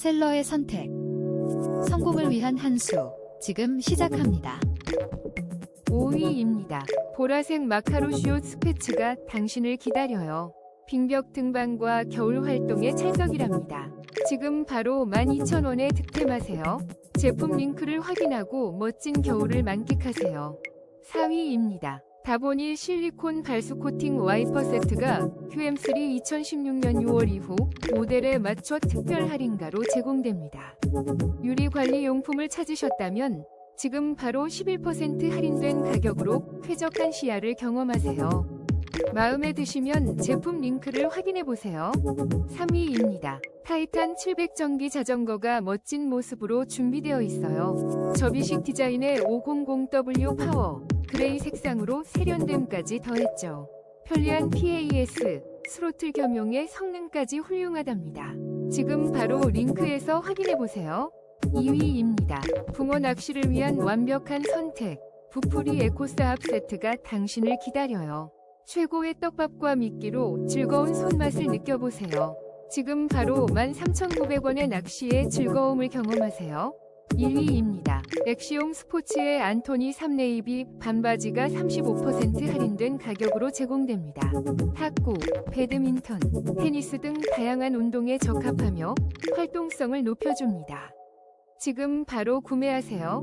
셀러의 선택. 성공을 위한 한 수. 지금 시작합니다. 5위입니다. 보라색 마카로쇼 스패츠가 당신을 기다려요. 빙벽 등반과 겨울 활동의 찰떡이랍니다. 지금 바로 12,000원에 득템하세요. 제품 링크를 확인하고 멋진 겨울을 만끽하세요. 4위입니다. 다보니 실리콘 발수 코팅 와이퍼 세트가 QM3 2016년 6월 이후 모델에 맞춰 특별 할인가로 제공됩니다. 유리 관리 용품을 찾으셨다면 지금 바로 11% 할인된 가격으로 쾌적한 시야를 경험하세요. 마음에 드시면 제품 링크를 확인해 보세요. 3위입니다. 타이탄 700 전기 자전거가 멋진 모습으로 준비되어 있어요. 접이식 디자인의 500W 파워, 그레이 색상으로 세련됨까지 더했죠. 편리한 PAS, 스로틀 겸용의 성능까지 훌륭하답니다. 지금 바로 링크에서 확인해 보세요. 2위입니다. 붕어 낚시를 위한 완벽한 선택. 부풀이 에코스합 세트가 당신을 기다려요. 최고의 떡밥과 미끼로 즐거운 손맛을 느껴보세요. 지금 바로 13,900원의 낚시의 즐거움을 경험하세요. 1위입니다. 엑시용 스포츠의 안토니 3네이비 반바지가 35% 할인된 가격으로 제공됩니다. 탁구, 배드민턴, 테니스 등 다양한 운동에 적합하며 활동성을 높여줍니다. 지금 바로 구매하세요.